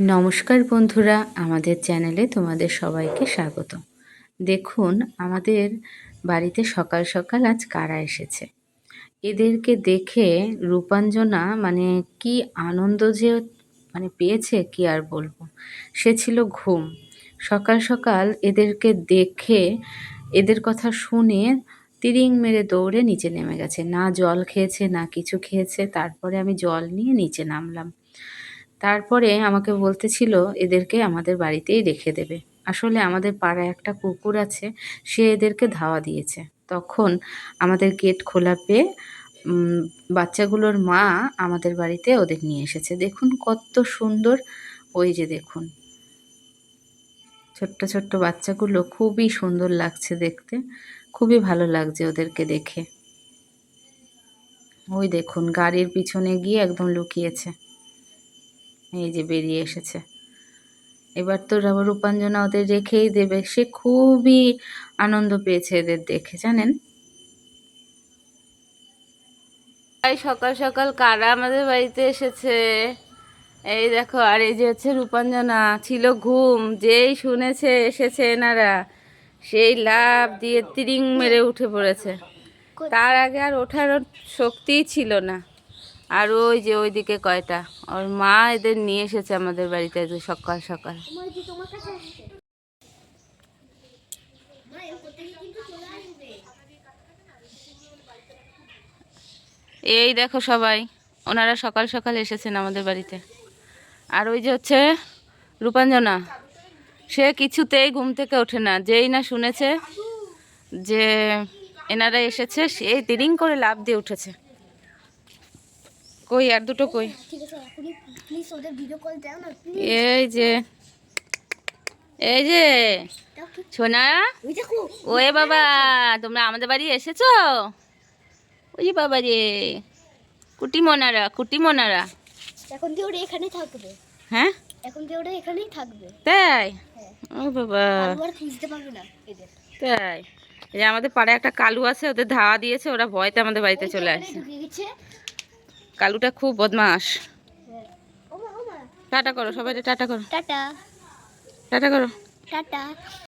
নমস্কার বন্ধুরা, আমাদের চ্যানেলে তোমাদের সবাইকে স্বাগত। দেখুন, আমাদের বাড়িতে সকাল সকাল আজ কারা এসেছে। এদেরকে দেখে রূপাঞ্জনা মানে কি আনন্দ যে মানে পেয়েছে কি আর বলব? সে ছিল ঘুম। সকাল সকাল এদেরকে দেখে, এদের কথা শুনে তিরিং মেরে দৌড়ে নিচে নেমে গেছে। না জল খেয়েছে, না কিছু খেয়েছে। তারপরে আমি জল নিয়ে নিচে নামলাম। তারপরে আমাকে বলতেছিল, এদেরকে আমাদের বাড়িতেই রেখে দেবে। আসলে আমাদের পাড়ায় একটা কুকুর আছে, সে এদেরকে ধাওয়া দিয়েছে। তখন আমাদের গেট খোলা পেয়ে বাচ্চাগুলোর মা আমাদের বাড়িতে ওদের নিয়ে এসেছে। দেখুন কত সুন্দর, ওই যে দেখুন। ছোট্ট ছোট্ট বাচ্চাগুলো খুবই সুন্দর লাগছে দেখতে। খুবই ভালো লাগছে ওদেরকে দেখে। ওই দেখুন, গাড়ির পিছনে গিয়ে একদম লুকিয়েছে। এই যে বেরিয়ে এসেছে। এবার তো রূপাঞ্জনা ওদের রেখেই দেবে। সে খুবই আনন্দ পেয়েছে এদের দেখে, জানেন? সকাল সকাল কারা আমাদের বাড়িতে এসেছে? এই দেখো, আর এই যে হচ্ছে রূপাঞ্জনা, ছিল ঘুম, যেই শুনেছে এসেছে এনারা, সেই লাভ দিয়ে তিরিং মেরে উঠে পড়েছে। তার আগে আর ওঠার শক্তিই ছিল না। আর ওই যে ওইদিকে কয়টা? ওর মা এদের নিয়ে এসেছে আমাদের বাড়িতে যে সকাল সকাল। এই দেখো সবাই, ওনারা সকাল সকাল এসেছেন আমাদের বাড়িতে। আর ওই যে হচ্ছে রূপাঞ্জনা, সে কিছুতেই ঘুম থেকে ওঠে না। যেই না শুনেছে যে এনারা এসেছে সেই তিরিং করে লাভ দিয়ে উঠেছে। কই আর দুটো কই? প্লিজ এই যে এই যে সোনা। ওয়ে বাবা তোমরা আমাদের বাড়ি এসেছ? ওই যে বাবা রে কুটি মোনারা কুটি মোনারা এখন দিয়ে ওরা এখানেই থাকবে। হ্যাঁ? এখন দিয়ে ওরা এখানেই থাকবে। তাই? হ্যাঁ। ও বাবা। আর খুঁজতে পারবে না এদের। তাই এই আমাদের পাড়ায় একটা কালু আছে ওদের ধাওয়া দিয়েছে ওরা ভয়তে আমাদের বাড়িতে চলে এখানে গেছে কালুটা খুব বদমাস টাটা করো সবাই টাটা করো। টাটা। টাটা করো। টাটা।